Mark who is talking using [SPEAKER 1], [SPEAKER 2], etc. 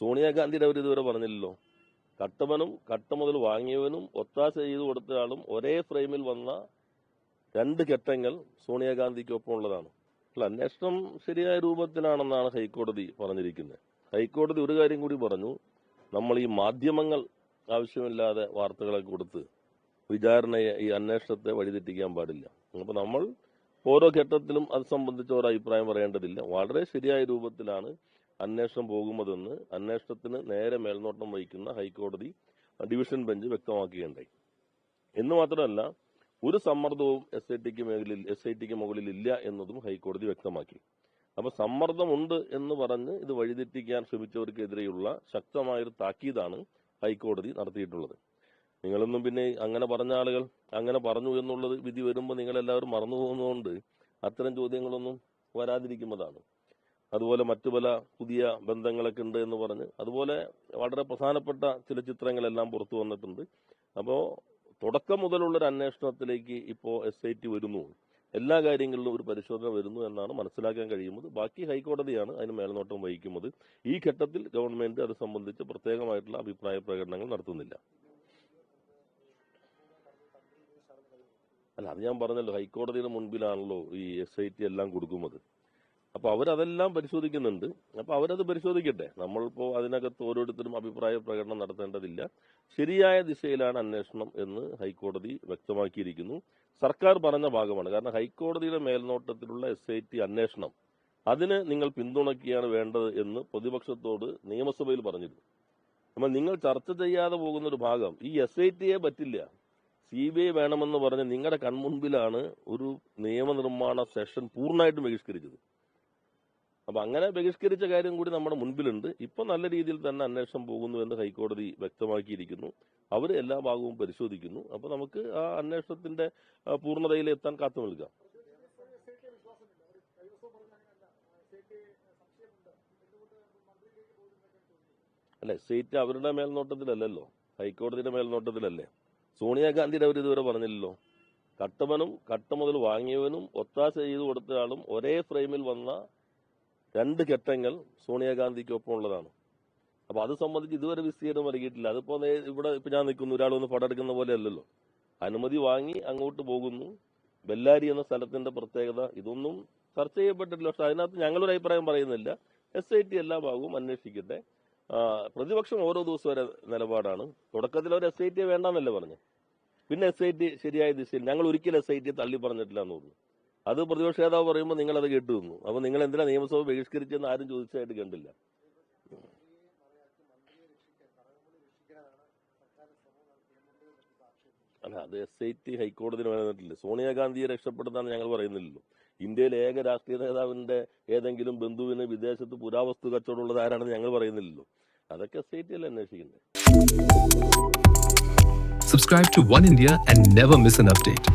[SPEAKER 1] സോണിയാഗാന്ധിയുടെ അവർ ഇതുവരെ പറഞ്ഞില്ലല്ലോ. കട്ടവനും കട്ട മുതൽ വാങ്ങിയവനും ഒത്താശ ചെയ്തു കൊടുത്തയാളും ഒരേ ഫ്രെയിമിൽ വന്ന രണ്ട് ഘട്ടങ്ങൾ സോണിയാഗാന്ധിക്കൊപ്പം ഉള്ളതാണ്. അല്ല അന്വേഷണം ശരിയായ രൂപത്തിലാണെന്നാണ് ഹൈക്കോടതി പറഞ്ഞിരിക്കുന്നത്. ഹൈക്കോടതി ഒരു കാര്യം കൂടി പറഞ്ഞു. നമ്മൾ ഈ മാധ്യമങ്ങൾ ആവശ്യമില്ലാതെ വാർത്തകളെ കൊടുത്ത് വിചാരണയെ ഈ അന്വേഷണത്തെ വഴിതെറ്റിക്കാൻ പാടില്ല. അപ്പൊ നമ്മൾ ഓരോ ഘട്ടത്തിലും അത് സംബന്ധിച്ച് ഒരു അഭിപ്രായം പറയേണ്ടതില്ല. വളരെ ശരിയായ രൂപത്തിലാണ് അന്വേഷണം പോകുമതെന്ന് അന്വേഷണത്തിന് നേരെ മേൽനോട്ടം വഹിക്കുന്ന ഹൈക്കോടതി ഡിവിഷൻ ബെഞ്ച് വ്യക്തമാക്കുകയുണ്ടായി. എന്ന് മാത്രമല്ല ഒരു സമ്മർദ്ദവും എസ് ഐ ടിക്ക് മേഖലയിൽ എസ് ഐ ടിക്ക് മുകളിൽ ഇല്ല എന്നതും ഹൈക്കോടതി വ്യക്തമാക്കി. അപ്പൊ സമ്മർദ്ദമുണ്ട് എന്ന് പറഞ്ഞ് ഇത് വഴിതെറ്റിക്കാൻ ശ്രമിച്ചവർക്കെതിരെയുള്ള ശക്തമായൊരു താക്കീതാണ് ഹൈക്കോടതി നടത്തിയിട്ടുള്ളത്. നിങ്ങളൊന്നും പിന്നെ അങ്ങനെ പറഞ്ഞ ആളുകൾ അങ്ങനെ പറഞ്ഞു എന്നുള്ളത് വിധി വരുമ്പോൾ നിങ്ങളെല്ലാവരും മറന്നു പോകുന്നതുകൊണ്ട് അത്തരം ചോദ്യങ്ങളൊന്നും വരാതിരിക്കുന്നതാണ്. അതുപോലെ മറ്റു പല പുതിയ ബന്ധങ്ങളൊക്കെ ഉണ്ട് എന്ന് പറഞ്ഞ് അതുപോലെ വളരെ പ്രധാനപ്പെട്ട ചില ചിത്രങ്ങളെല്ലാം പുറത്തു വന്നിട്ടുണ്ട്. അപ്പോൾ തുടക്കം മുതലുള്ള ഒരു അന്വേഷണത്തിലേക്ക് ഇപ്പോൾ എസ് ഐ ടി വരുന്നു. എല്ലാ കാര്യങ്ങളിലും ഒരു പരിശോധന വരുന്നു എന്നാണ് മനസ്സിലാക്കാൻ കഴിയുന്നത്. ബാക്കി ഹൈക്കോടതിയാണ് അതിന് മേൽനോട്ടം വഹിക്കുന്നത്. ഈ ഘട്ടത്തിൽ ഗവൺമെന്റ് അത് സംബന്ധിച്ച് പ്രത്യേകമായിട്ടുള്ള അഭിപ്രായ പ്രകടനങ്ങൾ നടത്തുന്നില്ല. അല്ല അത് ഞാൻ പറഞ്ഞല്ലോ ഹൈക്കോടതിയുടെ മുൻപിലാണല്ലോ ഈ എസ് ഐ ടി എല്ലാം കൊടുക്കുന്നത്. അപ്പൊ അവരതെല്ലാം പരിശോധിക്കുന്നുണ്ട്. അപ്പൊ അവരത് പരിശോധിക്കട്ടെ. നമ്മളിപ്പോ അതിനകത്ത് ഓരോരുത്തരും അഭിപ്രായ പ്രകടനം നടത്തേണ്ടതില്ല. ശരിയായ ദിശയിലാണ് അന്വേഷണം എന്ന് ഹൈക്കോടതി വ്യക്തമാക്കിയിരിക്കുന്നു. സർക്കാർ പറഞ്ഞ ഭാഗമാണ്. കാരണം ഹൈക്കോടതിയുടെ മേൽനോട്ടത്തിലുള്ള എസ് ഐ ടി അന്വേഷണം അതിന് നിങ്ങൾ പിന്തുണയ്ക്കുകയാണ് വേണ്ടത് എന്ന് പ്രതിപക്ഷത്തോട് നിയമസഭയിൽ പറഞ്ഞിരുന്നു. അപ്പൊ നിങ്ങൾ ചർച്ച ചെയ്യാതെ പോകുന്ന ഒരു ഭാഗം ഈ എസ് ഐ ടിയെ പറ്റില്ല. സി ബി ഐ വേണമെന്ന് പറഞ്ഞ് നിങ്ങളുടെ കൺമുൻപിലാണ് ഒരു നിയമനിർമ്മാണ സെഷൻ പൂർണമായിട്ടും ബഹിഷ്കരിച്ചത്. അപ്പൊ അങ്ങനെ ബഹിഷ്കരിച്ച കാര്യം കൂടി നമ്മുടെ മുൻപിലുണ്ട്. ഇപ്പൊ നല്ല രീതിയിൽ തന്നെ അന്വേഷണം പോകുന്നു എന്ന് ഹൈക്കോടതി വ്യക്തമാക്കിയിരിക്കുന്നു. അവർ എല്ലാ ഭാഗവും പരിശോധിക്കുന്നു. അപ്പൊ നമുക്ക് ആ അന്വേഷണത്തിന്റെ പൂർണതയിൽ എത്താൻ കാത്തു നിൽക്കാം. അല്ലെ സ്റ്റേറ്റ് അവരുടെ മേൽനോട്ടത്തിലല്ലല്ലോ? ഹൈക്കോടതിയുടെ മേൽനോട്ടത്തിലല്ലേ? സോണിയാഗാന്ധിയുടെ അവർ ഇതുവരെ പറഞ്ഞില്ലല്ലോ? കട്ടവനും കട്ട മുതൽ വാങ്ങിയവനും ഒത്താശ ചെയ്തു കൊടുത്തയാളും ഒരേ ഫ്രെയിമിൽ വന്ന രണ്ട് ഘട്ടങ്ങൾ സോണിയാഗാന്ധിക്കൊപ്പം ഉള്ളതാണ് അപ്പൊ അത് സംബന്ധിച്ച് ഇതുവരെ വിസ്തീർണം നൽകിയിട്ടില്ല അതിപ്പോ ഇവിടെ ഇപ്പൊ ഞാൻ നിൽക്കുന്നു ഒരാൾ ഒന്ന് പടം എടുക്കുന്ന പോലെ അല്ലല്ലോ. അനുമതി വാങ്ങി അങ്ങോട്ട് പോകുന്നു. ബെല്ലാരി എന്ന സ്ഥലത്തിന്റെ പ്രത്യേകത ഇതൊന്നും ചർച്ച ചെയ്യപ്പെട്ടിട്ടില്ല. പക്ഷെ അതിനകത്ത് ഞങ്ങളൊരു അഭിപ്രായം പറയുന്നില്ല. എസ് ഐ ടി എല്ലാ ഭാഗവും അന്വേഷിക്കട്ടെ. പ്രതിപക്ഷം ഓരോ ദിവസം വരെ നിലപാടാണ്. തുടക്കത്തിൽ അവർ എസ് ഐ ടി വേണ്ടെന്നല്ലേ പറഞ്ഞു? പിന്നെ എസ് ഐ ടി ശരിയായ ദിശയിൽ ഞങ്ങൾ ഒരിക്കലും എസ് ഐ ടി തള്ളി പറഞ്ഞിട്ടില്ല എന്ന് തോന്നുന്നു. അത് പ്രതിപക്ഷ നേതാവ് പറയുമ്പോൾ നിങ്ങൾ അത് കേട്ടു നിന്നു അപ്പൊ നിങ്ങൾ എന്തിനാ നിയമസഭ ബഹിഷ്കരിച്ചെന്ന് ആരും ചോദിച്ചതായിട്ട് കണ്ടില്ല. അല്ല അത് എസ് ഐ ടി ഹൈക്കോടതി വന്നിട്ടില്ല. സോണിയാഗാന്ധിയെ രക്ഷപ്പെടുത്താന്ന് ഞങ്ങൾ പറയുന്നില്ലല്ലോ. ഇന്ത്യയിലെ ഏക രാഷ്ട്രീയ നേതാവിന്റെ ഏതെങ്കിലും ബന്ധുവിന് വിദേശത്ത് പുരാവസ്തു കച്ചവടമുള്ളത് ആരാണെന്ന് ഞങ്ങൾ പറയുന്നില്ലല്ലോ. അതൊക്കെ എസ് ഐ ടി അന്വേഷിക്കുന്നത്
[SPEAKER 2] Subscribe to One India and never miss an update.